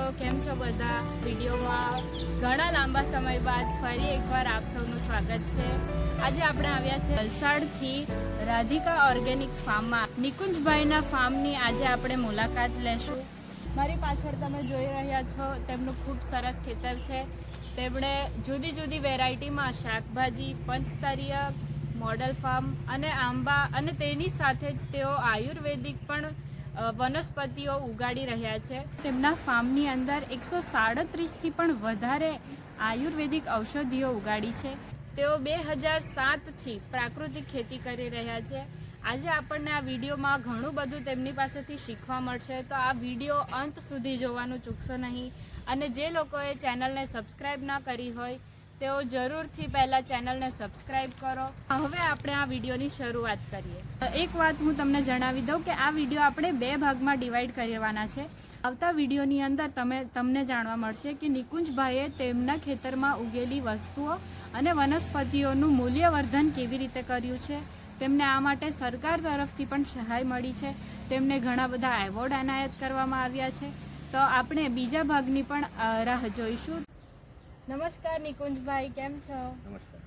મિત્રો, કેમ છો બધા? વિડીયોમાં ઘણા લાંબા સમય બાદ ફરી એકવાર આપ સૌનું સ્વાગત છે. આજે આપણે આવ્યા છે વલસાડથી રાધિકા ઓર્ગેનિક ફાર્મમાં. નિકુંજભાઈના ફાર્મની આજે આપણે મુલાકાત લેશું. મારી પાછળ તમે જોઈ રહ્યા છો, તેમનું ખૂબ સરસ ખેતર છે. તેમણે જુદી જુદી વેરાયટીમાં શાકભાજી પંચસ્તરીય મોડલ ફાર્મ અને આંબા અને તેની સાથે જ તેઓ આયુર્વેદિક પણ વનસ્પતિઓ ઉગાડી રહ્યા છે. તેમના ફાર્મની અંદર એકસો સાડત્રીસથી પણ વધારે આયુર્વેદિક ઔષધિઓ ઉગાડી છે. તેઓ બે હજાર સાતથી પ્રાકૃતિક ખેતી કરી રહ્યા છે. આજે આપણને આ વિડીયોમાં ઘણું બધું તેમની પાસેથી શીખવા મળશે. તો આ વીડિયો અંત સુધી જોવાનું ચૂકશો નહીં. અને જે લોકોએ ચેનલને સબસ્ક્રાઈબ ના કરી હોય તેઓ જરૂરથી પહેલાં ચેનલને સબસ્ક્રાઈબ કરો. હવે આપણે આ વિડીયોની શરૂઆત કરીએ. એક વાત હું તમને જણાવી દઉં કે આ વીડિયો આપણે બે ભાગમાં ડિવાઈડ કરવાના છે. આવતા વિડીયોની અંદર તમે, તમને જાણવા મળશે કે નિકુંજભાઈએ તેમના ખેતરમાં ઉગેલી વસ્તુઓ અને વનસ્પતિઓનું મૂલ્યવર્ધન કેવી રીતે કર્યું છે. તેમને આ માટે સરકાર તરફથી પણ સહાય મળી છે. તેમને ઘણા બધા એવોર્ડ એનાયત કરવામાં આવ્યા છે. તો આપણે બીજા ભાગની પણ રાહ જોઈશું. નમસ્કાર નિકુંજભાઈ કેમ છો? નમસ્કાર.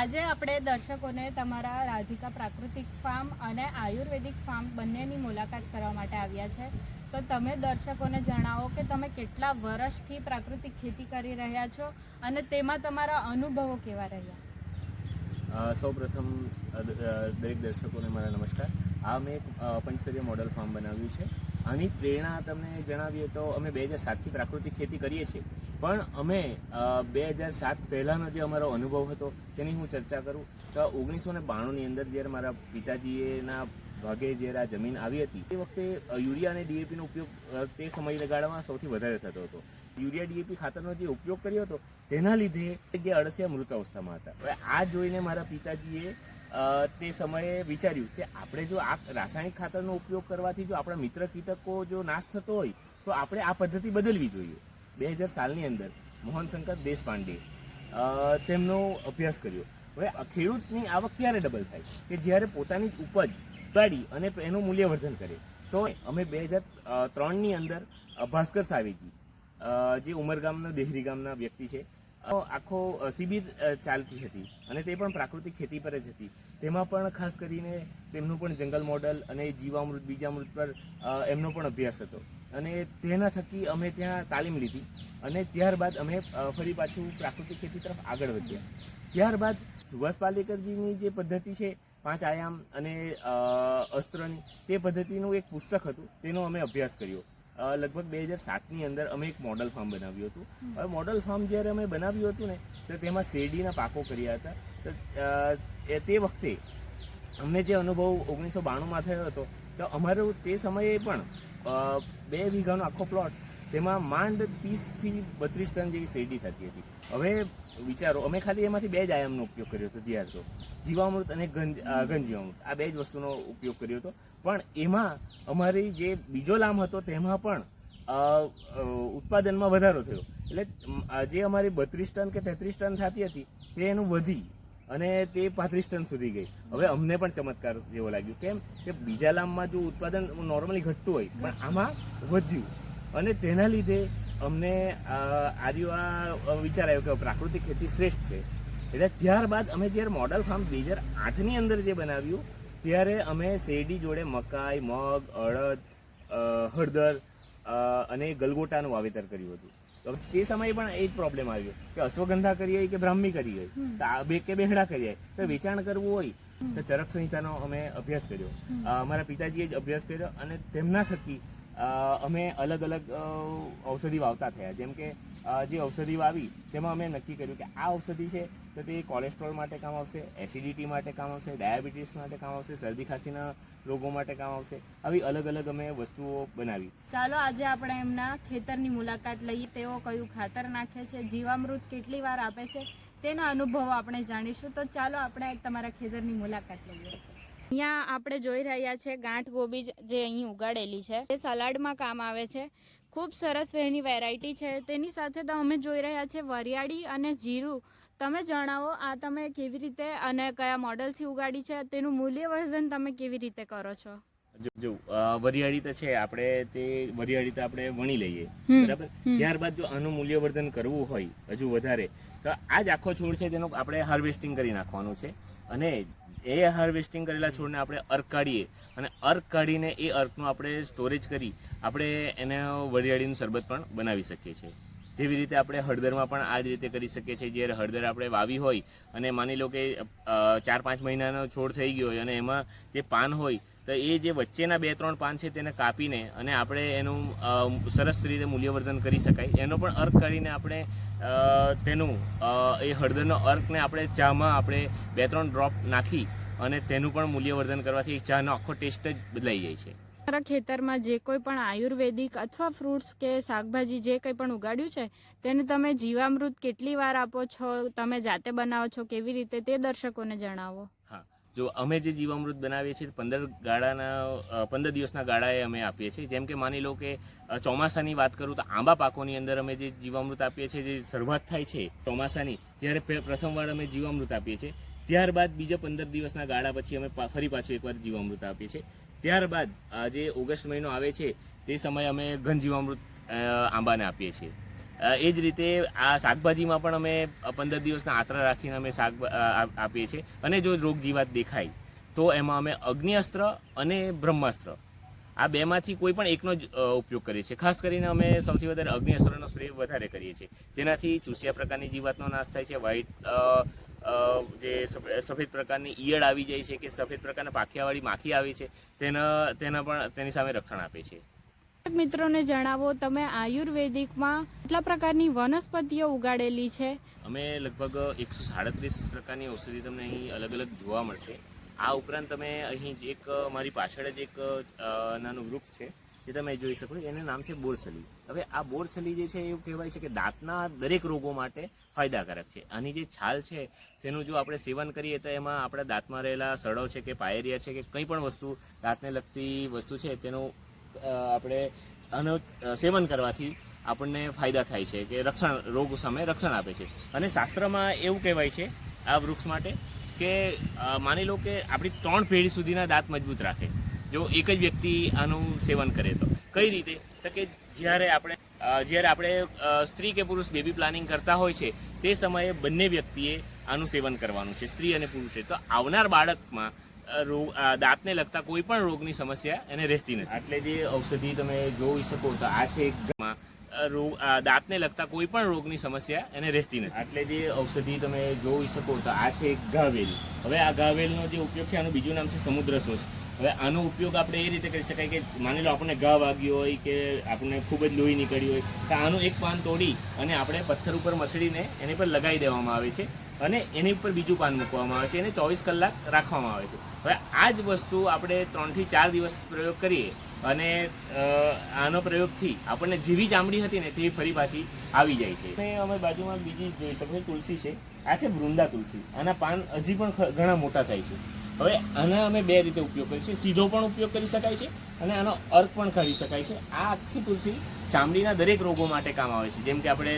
આજે આપણે દર્શકોને તમારા રાધિકા પ્રાકૃતિક ફાર્મ અને આયુર્વેદિક ફાર્મ બંનેની મુલાકાત કરવા માટે આવ્યા છે. તો તમે દર્શકોને જણાવો કે તમે કેટલા વર્ષથી પ્રાકૃતિક ખેતી કરી રહ્યા છો અને તેમાં તમારા અનુભવો કેવા રહ્યા? સૌ પ્રથમ દરેક દર્શકોને મારા નમસ્કાર. આ મેં એક પંચસ્તરીય મોડલ ફાર્મ બનાવ્યું છે. આની પ્રેરણા તમને જણાવીએ તો અમે બે હજાર સાતથી પ્રાકૃતિક ખેતી કરીએ છીએ. પણ અમે બે હજાર સાત પહેલાંનો જે અમારો અનુભવ હતો, તેની હું ચર્ચા કરું. તો ઓગણીસો ને બાણુંની અંદર જ્યારે મારા પિતાજીએના ભાગે જ્યારે આ જમીન આવી હતી તે વખતે યુરિયા અને ડીએપીનો ઉપયોગ તે સમયગાળામાં સૌથી વધારે થતો હતો. યુરિયા, ડીએપી ખાતરનો જે ઉપયોગ કર્યો હતો, તેના લીધે જે અળસિયા મૃત અવસ્થામાં હતા. હવે આ જોઈને મારા પિતાજીએ તે સમયે વિચાર્યું કે આપણે જો આ રાસાયણિક ખાતરનો ઉપયોગ કરવાથી જો આપણા મિત્ર કીટકો જો નાશ થતો હોય, તો આપણે આ પદ્ધતિ બદલવી જોઈએ. બે હજાર સાલની અંદર મોહન શંકર દેશપાંડે તેમનો અભ્યાસ કર્યો. હવે ખેડૂતની આવક ક્યારે ડબલ થાય? કે જ્યારે પોતાની ઉપજ ઉગાડી અને એનું મૂલ્યવર્ધન કરે, તો અમે બે હજાર ત્રણની અંદર ભાસ્કર સાવેજી જે ઉમરગામના દેહરી ગામના વ્યક્તિ છે આખો શિબિર ચાલતી હતી અને તે પણ પ્રાકૃતિક ખેતી પર જ હતી. તેમાં પણ ખાસ કરીને તેમનું પણ જંગલ મોડલ અને જીવામૃત, બીજામૃત પર એમનો પણ અભ્યાસ હતો. અને તેના થકી અમે ત્યાં તાલીમ લીધી અને ત્યારબાદ અમે ફરી પાછું પ્રાકૃતિક ખેતી તરફ આગળ વધ્યા. ત્યારબાદ સુભાષ પાલેકરજીની જે પદ્ધતિ છે, પાંચ આયામ અને અસ્ત્રની, તે પદ્ધતિનું એક પુસ્તક હતું, તેનો અમે અભ્યાસ કર્યો. લગભગ બે હજાર સાતની અંદર અમે એક મોડલ ફાર્મ બનાવ્યું હતું. હવે મોડલ ફાર્મ જ્યારે અમે બનાવ્યું હતું ને, તો તેમાં શેરડીના પાકો કર્યા હતા. તો તે વખતે અમને જે અનુભવ ઓગણીસો બાણુંમાં થયો હતો, તો અમારો તે સમયે પણ બે વીઘાનો આખો પ્લોટ તેમાં માંડ ત્રીસથી બત્રીસ ટન જેવી શેરડી થતી હતી. હવે વિચારો, અમે ખાલી એમાંથી બે જ આયામનો ઉપયોગ કર્યો હતો ત્યાર તો. જીવામૃત અને ગંજ ગંજીવામૃત, આ બે જ વસ્તુનો ઉપયોગ કર્યો હતો. પણ એમાં અમારી જે બીજો લામ હતો, તેમાં પણ ઉત્પાદનમાં વધારો થયો. એટલે જે અમારી બત્રીસ ટન કે તેત્રીસ ટન થતી હતી, તે એનું વધી. અને તે પાંત્રીસ ટન સુધી ગઈ. હવે અમને પણ ચમત્કાર જેવો લાગ્યો. કેમ કે બીજા લામમાં જો ઉત્પાદન નોર્મલી ઘટતું હોય, પણ આમાં વધ્યું. અને તેના લીધે અમને આર્યો આ વિચાર આવ્યો કે પ્રાકૃતિક ખેતી શ્રેષ્ઠ છે. એટલે ત્યારબાદ અમે જ્યારે મોડલ ફાર્મ બે હજાર આઠની અંદર જે બનાવ્યું, ત્યારે અમે શેરડી જોડે મકાઈ, મગ, અડદ હળદર અને ગલગોટાનું વાવેતર કર્યું હતું. તો તે સમયે પણ એ જ પ્રોબ્લેમ આવ્યો કે અશ્વગંધા કરીએ કે બ્રાહ્મી કરી તો આ બે કે બેહડા કરીએ તો વેચાણ કરવું હોય તો ચરક સંહિતાનો અમે અભ્યાસ કર્યો. અમારા પિતાજીએ જ અભ્યાસ કર્યો અને તેમના થકી અમે અલગ અલગ ઔષધિ વાવતા થયા. જેમ કે જે ઔષધિ વાવી, તેમાં અમે નક્કી કર્યું કે આ ઔષધિ છે, તો તે કોલેસ્ટ્રોલ માટે કામ આવશે એસિડિટી માટે કામ આવશે ડાયાબિટીસ માટે કામ આવશે, શરદી ખાંસીના રોગો માટે કામ આવશે. આવી અલગ અલગ અમે વસ્તુઓ બનાવી. ચાલો, આજે આપણે એમના ખેતરની મુલાકાત લઈએ. તેઓ કયું ખાતર નાખે છે, જીવામૃત કેટલી વાર આપે છે, તેના અનુભવો આપણે જાણીશું. તો ચાલો, આપણે તમારા ખેતરની મુલાકાત લઈએ. અહીંયા આપણે જોઈ રહ્યા છે ગાંઠ ગોબી જે અહીં ઉગાડેલી છે. એ સલાડમાં કામ આવે છે. ખૂબ સરસ એની વેરાયટી છે. તેની સાથે તો અમે જોઈ રહ્યા છે વરિયાળી અને જીરું. તમે જણાવો આ તમે કેવી રીતે અને કયા મોડલથી ઉગાડી છે? તેનું મૂલ્યવર્ધન તમે કેવી રીતે કરો છો? જો વરિયાળી તો છે આપણે તે વરિયાળી તો આપણે વણી લઈએ. બરાબર. ત્યારબાદ જો આનું મૂલ્યવર્ધન કરવું હોય હજુ વધારે તો આ જ આખો છોડ છે તેનું આપણે હાર્વેસ્ટિંગ કરી નાખવાનું છે. અને એ હાર્વેસ્ટિંગ કરેલા છોડને આપણે અર્ક કાઢીએ. અને અર્ક કાઢીને એ અર્કનું આપણે સ્ટોરેજ કરી આપણે એને વરિયાળીનું શરબત પણ બનાવી શકીએ છીએ. જેવી રીતે આપણે હળદરમાં પણ આ જ રીતે કરી શકીએ છીએ. જ્યારે હળદર આપણે વાવી હોય અને માની લો કે ચાર પાંચ મહિનાનો છોડ થઈ ગયો હોય અને એમાં જે પાન હોય તો એ જે વચ્ચેના બે, ત્રણ પાન છે તેને કાપીને અને આપણે એનું સરસ રીતે મૂલ્યવર્ધન કરી શકાય. એનો પણ અર્ક કરીને આપણે તેનું એ હળદરનો અર્કને આપણે ચામાં આપણે બે, ત્રણ ડ્રોપ નાખી અને તેનું પણ મૂલ્યવર્ધન કરવાથી ચાનો આખો ટેસ્ટ જ બદલાઈ જાય છે. મારા ખેતરમાં જે કોઈ પણ આયુર્વેદિક અથવા ફ્રૂટ્સ કે શાકભાજી જે કંઈ પણ ઉગાડ્યું છે, તેને તમે જીવામૃત કેટલી વાર આપો છો, તમે જાતે બનાવો છો, કેવી રીતે તે દર્શકોને જણાવો? જો અમે જે જીવામૃત બનાવીએ છીએ, પંદર ગાળાના પંદર દિવસના ગાળાએ અમે આપીએ છીએ. જેમ કે માની લો કે ચોમાસાની વાત કરું તો આંબા પાકોની અંદર અમે જે જીવામૃત આપીએ છીએ, જે શરૂઆત થાય છે ચોમાસાની, ત્યારે પ્રથમવાર અમે જીવામૃત આપીએ છીએ. ત્યારબાદ બીજા પંદર દિવસના ગાળા પછી અમે ફરી પાછું એકવાર જીવામૃત આપીએ છીએ. ત્યારબાદ જે ઓગસ્ટ મહિનો આવે છે, તે સમયે અમે ઘન જીવામૃત આંબાને આપીએ છીએ. એ જ રીતે આ શાકભાજીમાં પણ અમે પંદર દિવસના આતરા રાખીને અમે શાક આપીએ છીએ. અને જો રોગ જીવાત દેખાય, તો એમાં અમે અગ્નિઅસ્ત્ર અને બ્રહ્માસ્ત્ર. આ બેમાંથી કોઈ પણ એકનો જ ઉપયોગ કરીએ છીએ. ખાસ કરીને અમે સૌથી વધારે અગ્નિઅસ્ત્રનો સ્પ્રે વધારે કરીએ છીએ. જેનાથી ચૂસિયા પ્રકારની જીવાતનો નાશ થાય છે, વ્હાઇટ જે સફેદ પ્રકારની ઈયળ આવી જાય છે કે સફેદ પ્રકારના પાખિયાવાળી માખી આવી છે, તેના તેના પણ, તેની સામે રક્ષણ આપે છે. મિત્રોને જણાવો, તમે આયુર્વેદિકમાં કેટલા પ્રકારની વનસ્પતિઓ ઉગાડેલી છે? અમે લગભગ એકસો સાડત્રીસ પ્રકારની ઔષધિ તમને અહીં અલગ અલગ જોવા મળશે. આ ઉપરાંત તમે અહીં એક, મારી પાછળ જ એક નાનું વૃક્ષ છે, જે તમે જોઈ શકો. એનું નામ છે બોરસલી. હવે આ બોરસલી જે છે એવું કહેવાય છે કે દાંતના દરેક રોગો માટે ફાયદાકારક છે. આની જે છાલ છે, તેનું જો આપણે સેવન કરીએ તો એમાં આપણા દાંતમાં રહેલા સડો છે કે પાયરિયા છે કે કંઈ પણ વસ્તુ દાંતને લગતી વસ્તુ છે, તેનું આપણે આનું સેવન કરવાથી આપણને ફાયદા થાય છે કે રક્ષણ, રોગ સામે રક્ષણ આપે છે. અને શાસ્ત્રમાં એવું કહેવાય છે આ વૃક્ષ માટે કે માની લો કે આપણી ત્રણ પેઢી સુધીના દાંત મજબૂત રાખે. જો એક જ વ્યક્તિ આનું સેવન કરે તો. કઈ રીતે? તો કે જ્યારે આપણે જ્યારે આપણે સ્ત્રી કે પુરુષ બેબી પ્લાનિંગ કરતા હોય છે, તે સમયે બંને વ્યક્તિએ આનું સેવન કરવાનું છે, સ્ત્રી અને પુરુષે. તો આવનાર બાળકમાં રોગ દાંતને લગતા કોઈ પણ રોગની સમસ્યા એને રહેતી નથી. એટલે જે ઔષધિ તમે જોઈ શકો તો આ છે એક રોગ દાંતને લગતા કોઈ પણ રોગની સમસ્યા એને રહેતી નથી. એટલે જે ઔષધિ તમે જોઈ શકો તો આ છે એક ગાવેલ. હવે આ ગાવેલનો જે ઉપયોગ છે આનું બીજું નામ છે સમુદ્ર શોષ. હવે આનો ઉપયોગ આપણે એ રીતે કરી શકાય કે માની લો આપણને ઘા વાગ્યો હોય કે આપણને ખૂબ જ લોહી નીકળ્યું હોય તો આનું એક પાન તોડી અને આપણે પથ્થર ઉપર મસળીને એની પર લગાવી દેવામાં આવે છે. અને એની ઉપર બીજું પાન મૂકવામાં આવે છે, એને ચોવીસ કલાક રાખવામાં આવે છે. હવે આ જ વસ્તુ આપણે ત્રણથી ચાર દિવસ પ્રયોગ કરીએ અને આનો પ્રયોગથી આપણને જેવી ચામડી હતી ને તેવી ફરી પાછી આવી જાય છે. અને અમે બાજુમાં બીજી જોઈ શકો તુલસી છે. આ છે વૃંદા તુલસી. આના પાન હજી પણ ઘણા મોટા થાય છે. હવે આના અમે બે રીતે ઉપયોગ કરીએ છીએ. સીધો પણ ઉપયોગ કરી શકાય છે અને આનો અર્ક પણ કરી શકાય છે. આ આખી તુલસી ચામડીના દરેક રોગો માટે કામ આવે છે. જેમ કે આપણે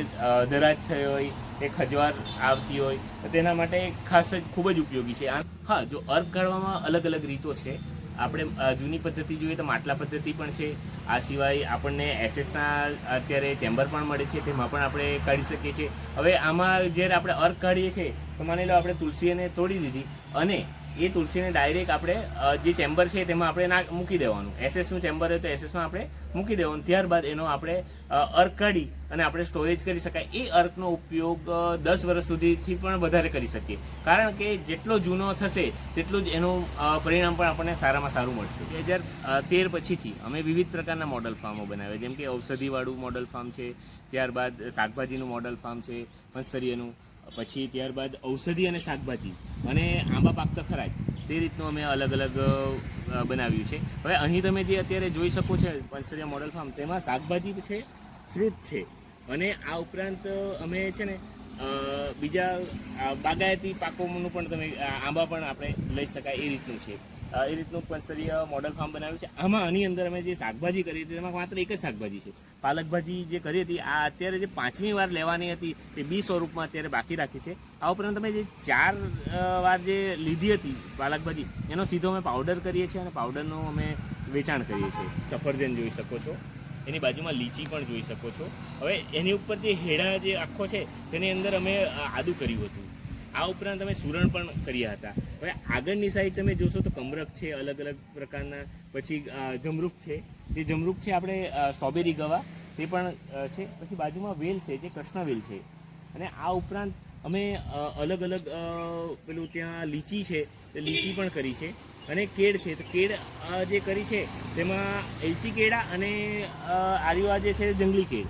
દરાજ થયો હોય કે ખજવાર આવતી હોય, તો તેના માટે ખાસ જ ખૂબ જ ઉપયોગી છે. આ હા, જો અર્ક કાઢવામાં અલગ અલગ રીતો છે, આપણે જૂની પદ્ધતિ જોઈએ તો માટલા પદ્ધતિ પણ છે. આ સિવાય આપણને એસએસના અત્યારે ચેમ્બર પણ મળે છે, તેમાં પણ આપણે કાઢી શકીએ છીએ. હવે આમાં જ્યારે આપણે અર્ક કાઢીએ છીએ, તો માની લો આપણે તુલસીને તોડી દીધી, અને એ તુલસીને ડાયરેક્ટ આપણે જે ચેમ્બર છે તેમાં આપણે ના મૂકી દેવાનું. એસએસનું ચેમ્બર હોય તો એસએસમાં આપણે મૂકી દેવાનું. ત્યારબાદ એનો આપણે અર્ક કાઢી અને આપણે સ્ટોરેજ કરી શકાય. એ અર્કનો ઉપયોગ દસ વર્ષ સુધીથી પણ વધારે કરી શકીએ. કારણ કે જેટલો જૂનો થશે, તેટલું જ એનું પરિણામ પણ આપણને સારામાં સારું મળશે. બે હજાર તેર પછીથી અમે વિવિધ પ્રકારના મોડલ ફાર્મો બનાવ્યા. જેમ કે ઔષધિવાળું મોડલ ફાર્મ છે, ત્યારબાદ શાકભાજીનું મોડલ ફાર્મ છે પંચસ્તરીયનું પછી ત્યારબાદ ઔષધિ અને શાકભાજી અને આંબા પાકતા ખરા જ તે રીતનું અમે અલગ અલગ બનાવ્યું છે. હવે અહીં તમે જે અત્યારે જોઈ શકો છો પંચરિયા મોડલ ફાર્મ તેમાં શાકભાજી છે ફ્રૂટ છે. અને આ ઉપરાંત અમે છે ને બીજા બાગાયતી પાકોનું પણ તમે આંબા પણ આપણે લઈ શકાય એ રીતનું છે. એ રીતનું પંચસ્તરીય મોડલ ફાર્મ બનાવ્યું છે. આમાં આની અંદર અમે જે શાકભાજી કરી હતી, તેમાં માત્ર એક જ શાકભાજી છે. પાલકભાજી જે કરી હતી, આ અત્યારે જે પાંચમી વાર લેવાની હતી, તે બી સ્વરૂપમાં અત્યારે બાકી રાખી છે. આ ઉપરાંત તમે જે ચાર વાર જે લીધી હતી પાલકભાજી, એનો સીધો અમે પાવડર કરીએ છીએ અને પાવડરનું અમે વેચાણ કરીએ છીએ. સફરજન જોઈ શકો છો. એની બાજુમાં લીચી પણ જોઈ શકો છો. હવે એની ઉપર જે હેડા જે આખો છે, તેની અંદર અમે આદુ કર્યું હતું. આ ઉપરાંત અમે સુરણ પણ કર્યા હતા. હવે આગળની સાઈડ તમે જોશો તો કમરક છે, અલગ અલગ પ્રકારના. પછી જમરૂક છે. જે જમરૂક છે આપણે સ્ટ્રોબેરી ગવા. તે પણ છે. પછી બાજુમાં વેલ છે, જે કૃષ્ણવેલ છે. અને આ ઉપરાંત અમે અલગ અલગ પેલું ત્યાં લીચી છે, તે લીચી પણ કરી છે. અને કેળ છે, તો કેળ જે કરી છે, તેમાં એલચી કેળા અને આર્યુઆ જે છે જંગલી કેળ.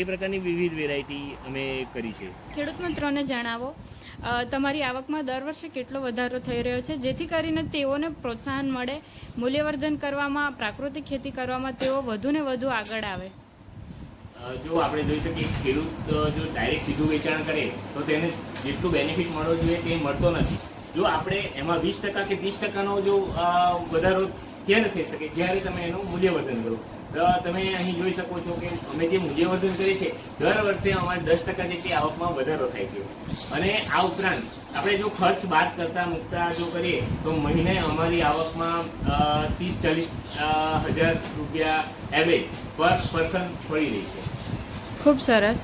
એ પ્રકારની વિવિધ વેરાયટી અમે કરી છે. ખેડૂત મિત્રોને જણાવો તમારી આવકમાં દર વર્ષે કેટલો વધારો થઈ રહ્યો છે? જેથી કરીને તેઓને પ્રોત્સાહન મળે મૂલ્યવર્ધન કરવામાં પ્રાકૃતિક ખેતી કરવામાં તેઓ વધુને વધુ આગળ આવે. જો આપણે જોઈ શકીએ ખેડૂત જો ડાયરેક્ટ સીધું વેચાણ કરે તો તેને જેટલું બેનિફિટ મળવો જોઈએ તે મળતો નથી. જો આપણે એમાં વીસ ટકા કે ત્રીસ ટકાનો જો વધારો ક્યારે થઈ શકે? જ્યારે તમે એનું મૂલ્યવર્ધન કરો? તમે અહીં જોઈ શકો છો કે અમે જે મૂલ્યવર્ધન કરીએ છીએ, દર વર્ષે અમારે દસ ટકા જેટલી આવકમાં વધારો થાય છે. અને આ ઉપરાંત આપણે જો ખર્ચ બાદ કરતા મૂકતા જો કરીએ, તો મહિને અમારી આવકમાં ત્રીસ, ચાલીસ હજાર રૂપિયા એવરેજ પર પર્સન પડી રહી છે. ખૂબ સરસ.